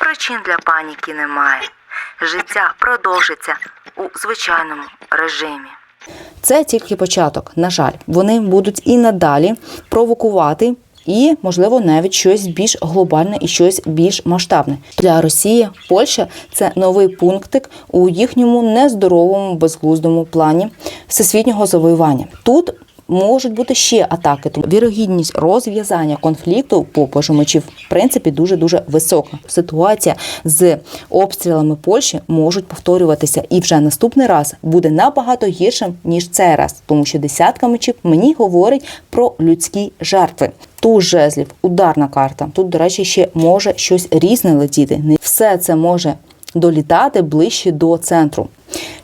причин для паніки немає. Життя продовжиться у звичайному режимі. Це тільки початок. На жаль, вони будуть і надалі провокувати. І, можливо, навіть щось більш глобальне і щось більш масштабне для Росії. Польща це новий пунктик у їхньому нездоровому безглуздому плані всесвітнього завоювання. Тут можуть бути ще атаки. Тому вірогідність розв'язання конфлікту по пожимачів в принципі дуже дуже висока. Ситуація з обстрілами Польщі можуть повторюватися, і вже наступний раз буде набагато гіршим ніж цей раз, тому що десятка мечів мені говорить про людські жертви. Туз жезлів, ударна карта. Тут, до речі, ще може щось різне летіти. Все це може долітати ближче до центру.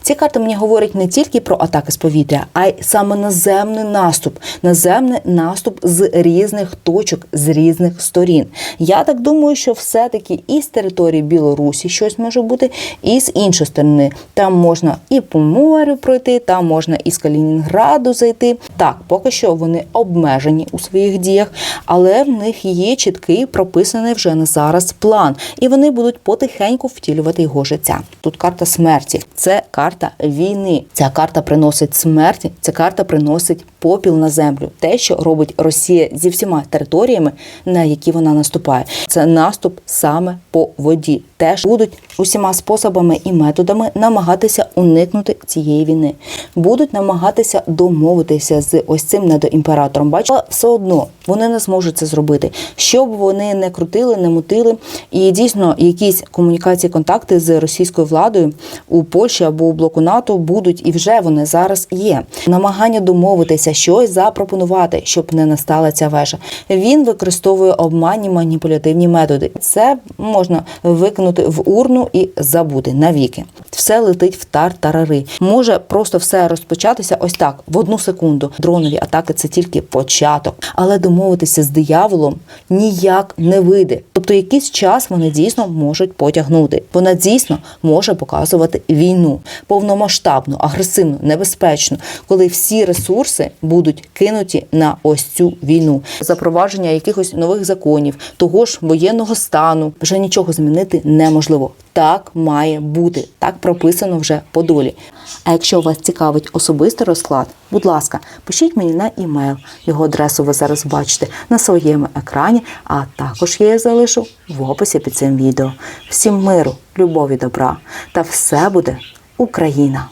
Ці карти мені говорять не тільки про атаки з повітря, а й саме наземний наступ, наземний наступ з різних точок, з різних сторін. Я так думаю, що все-таки і з території Білорусі щось може бути, і з іншої сторони. Там можна і по морю пройти, там можна і з Калінінграду зайти. Так, поки що вони обмежені у своїх діях, але в них є чіткий прописаний вже на зараз план, і вони будуть потихеньку втілювати його життя. Тут карта смерті. Це карта війни. Ця карта приносить смерті. Ця карта приносить попіл на землю. Те, що робить Росія зі всіма територіями, на які вона наступає. Це наступ саме по воді. Теж будуть усіма способами і методами намагатися уникнути цієї війни. Будуть намагатися домовитися з ось цим недоімператором. Бачите, Але все одно вони не зможуть це зробити. Щоб вони не крутили, не мутили, і дійсно якісь комунікації, контакти з російською владою у Польщі або у блоку НАТО будуть і вже вони зараз є. Намагання домовитися, щось запропонувати, щоб не настала ця вежа. Він використовує обманні маніпулятивні методи. Це можна викинути в урну і забути навіки. Все летить в тар-тарари. Може просто все розпочатися ось так в одну секунду. Дронові атаки це тільки початок, але домовитися з дияволом ніяк не вийде. Тобто, якийсь час вони дійсно можуть потягнути. Вона дійсно може показувати війну повномасштабну, агресивну, небезпечну, коли всі ресурси будуть кинуті на ось цю війну. Запровадження якихось нових законів, того ж воєнного стану вже нічого змінити неможливо. Так має бути, так прописано вже по долі. А якщо вас цікавить особистий розклад, будь ласка, пишіть мені на імейл. Його адресу ви зараз бачите на своєму екрані, а також я її залишу в описі під цим відео. Всім миру, любові, добра та все буде Україна!